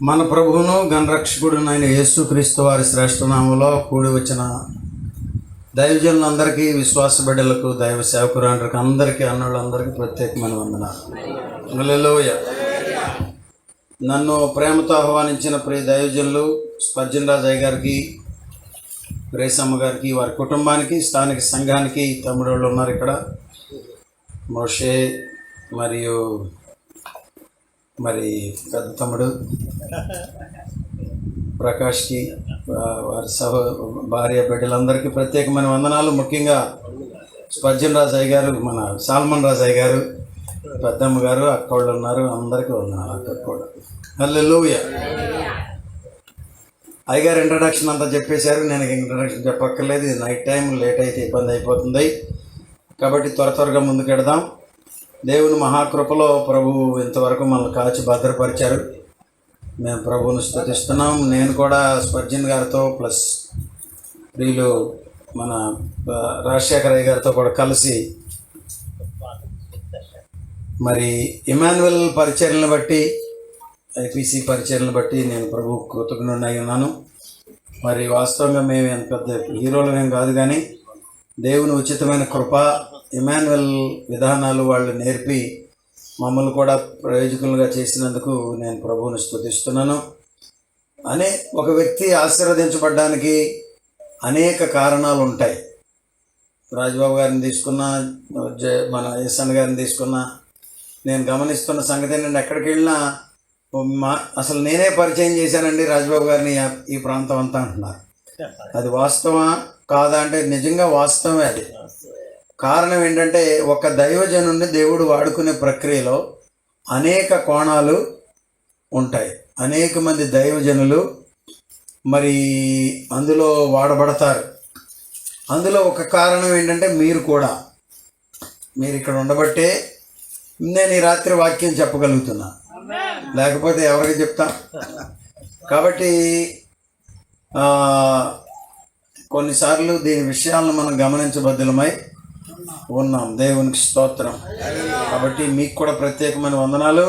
మన ప్రభువును గణరక్షకుడు అయిన యేసుక్రీస్తు వారి శ్రేష్ఠనామంలో కూడి వచ్చిన దైవజనులందరికీ విశ్వాస బిడ్డలకు దైవ సేవకురాండ్రికి అందరికీ అన్నోళ్ళందరికీ ప్రత్యేకమైన వందనాలు. నన్ను ప్రేమతో ఆహ్వానించిన ప్రియ దైవజనులు స్పర్జన్ రాజయ్య గారికి ప్రేసమ్మ గారికి వారి కుటుంబానికి స్థానిక సంఘానికి తమ్ముడు ఉన్నారు ఇక్కడ. మోషే మరియు మరి పెద్ద తమ్ముడు ప్రకాష్కి వారి సహ భార్య బిడ్డలందరికీ ప్రత్యేకమైన వందనాలు. ముఖ్యంగా స్పర్జన్ రాజయ్య గారు మన సాల్మన్ రాజయ్య గారు పెద్దమ్మ గారు అక్కోళ్ళు ఉన్నారు. అందరికీ వందనాలు. అక్కడ కూడా హల్లెలూయా. అయ్యగారు ఇంట్రడక్షన్ అంతా చెప్పేశారు. నేను ఇంట్రడక్షన్ చెప్పక్కర్లేదు. నైట్ టైం లేట్ అయితే ఇబ్బంది అయిపోతుంది. కాబట్టి త్వర త్వరగా ముందుకెడదాం. దేవుని మహాకృపలో ప్రభు ఇంతవరకు మనల్ని కాచి భద్రపరిచారు. మేము ప్రభువును స్థుతిస్తున్నాం. నేను కూడా స్పర్జన్ గారితో ప్లస్ వీళ్ళు మన రాజశేఖర గారితో కూడా కలిసి మరి ఇమాన్యువల్ పరిచర్యలను బట్టి ఐపీసీ పరిచర్యలను బట్టి నేను ప్రభు కృతజ్ఞుడై ఉన్నాను. మరి వాస్తవంగా మేము ఎంత పెద్ద మేము కాదు కానీ దేవుని ఉచితమైన కృప ఇమాన్యువల్ విధానాలు వాళ్ళు నేర్పి మమ్మల్ని కూడా ప్రయోజకులుగా చేసినందుకు నేను ప్రభువుని స్తుతిస్తున్నాను. అనే ఒక వ్యక్తి ఆశీర్వదించబడ్డానికి అనేక కారణాలు ఉంటాయి. రాజబాబు గారిని తీసుకున్నా మన ఎస్ఎన్ గారిని తీసుకున్నా నేను గమనిస్తున్న సంగతి ఏంటంటే ఎక్కడికి వెళ్ళినా మా అసలు నేనే పరిచయం చేశానండి రాజబాబు గారిని ఈ- ఈ ప్రాంతం అంతా అంటున్నారు. అది వాస్తవా కాదా అంటే నిజంగా వాస్తవమే అది. కారణం ఏంటంటే ఒక దైవజనుని దేవుడు వాడుకునే ప్రక్రియలో అనేక కోణాలు ఉంటాయి. అనేక మంది దైవజనులు మరి అందులో వాడబడతారు. అందులో ఒక కారణం ఏంటంటే మీరు కూడా. మీరు ఇక్కడ ఉండబట్టే నేను ఈ రాత్రి వాక్యం చెప్పగలుగుతున్నా. లేకపోతే ఎవరికి చెప్తా? కాబట్టి కొన్నిసార్లు దీని విషయాలను మనం గమనించబద్దులమై ఉన్నాం దేవునికి స్తోత్రం. కాబట్టి మీకు కూడా ప్రత్యేకమైన వందనాలు.